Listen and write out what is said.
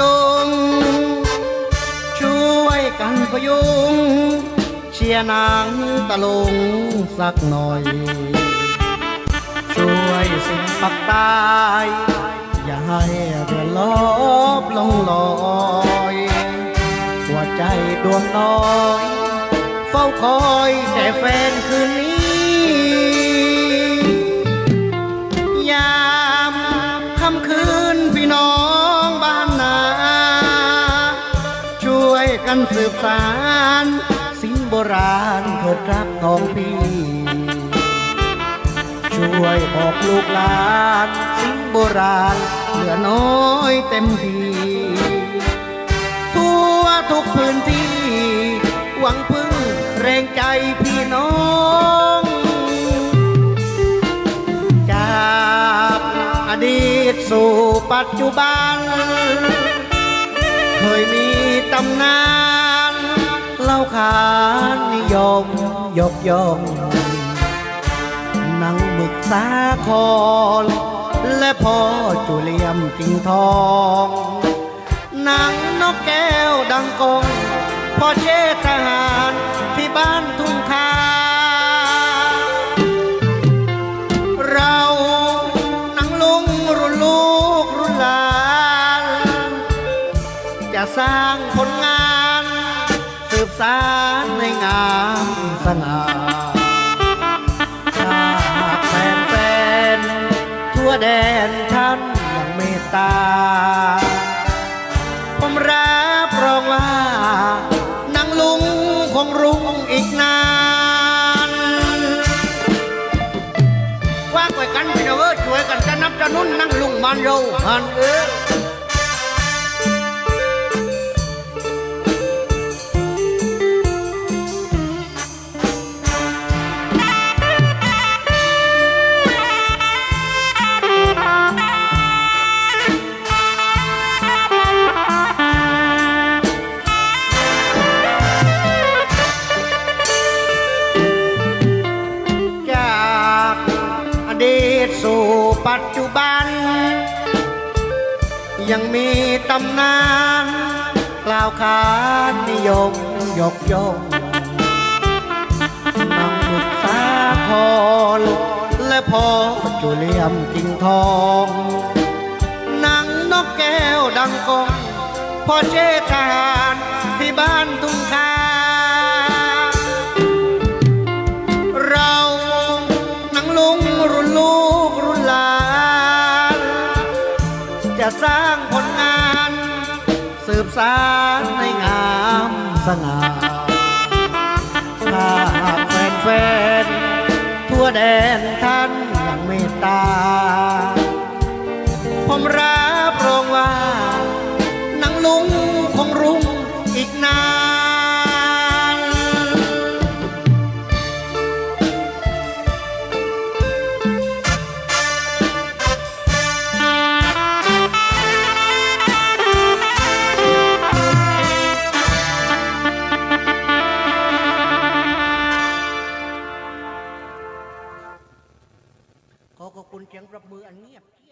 ลุง ช่วยกันพยุง เชียร์นางตะลุงสักหน่อย ช่วยสิปักตายอย่าให้เรือลบลงลอยหัวใจดวงน้อย เฝ้าคอยแต่แฟนคืนนี้ กันสืบสารสิ่งโบราณเถิดรักน้องพี่ ช่วยบอกลูกหลานสิ่งโบราณเหลือน้อยเต็มทีทั่วทุกพื้นที่ หวังพึ่งแรงใจพี่น้องจากอดีตสู่ปัจจุบัน เคยมี ตำนานเล่าขานนิยมยกย่องนังหมึกสาครและพ่อจุเลียมกิ่งทองนังนกแก้วดังกงพ่อเชษทหาร จะสร้างผลงาน สืบสารในงามสง่าถ้าหากแฟนๆทั่วแดนท่านยังเมตตา ผมรับรองว่านังลุงคงรุ่งอีกนาน ว่าไว้กันพี่น้องเอ้ยช่วยกันจะนับจะนุ่นนั่งลุงมันเราหันเอ้ย สู่ปัจจุบัน ยังมีตำนาน กล่าวขานนิยมยกย่องนางบุตรสาครและพ่อจุเลียมกิ่งทองนางนกแก้วดังกองพ่อเชษฐารที่บ้านทุ่งคาเรา จะสร้างผลงาน สืบสารในงามสง่าถ้าหากแฟนแฟนๆทั่วแดนท่านยังเมตตา ผมรับรองว่าหนังลุงคงรุ่งอีกนาน นเสียงปรบมืออันเงียบเชียบ